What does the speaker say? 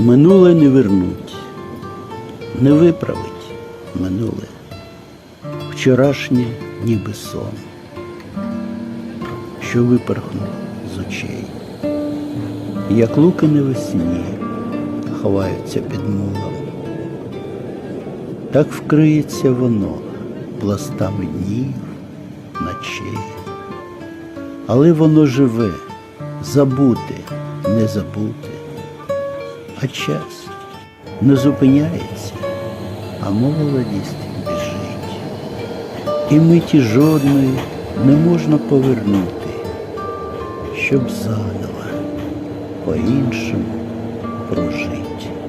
Минуле не вернуть, не виправить минуле. Вчорашнє ніби сон, що випорхнув з очей. Як луки навесні ховаються під мулом. Так вкриється воно пластами днів, ночей. Але воно живе, забути, не забути. А час не зупиняється, а молодість біжить. І миті жодної не можна повернути, щоб заново по-іншому прожити.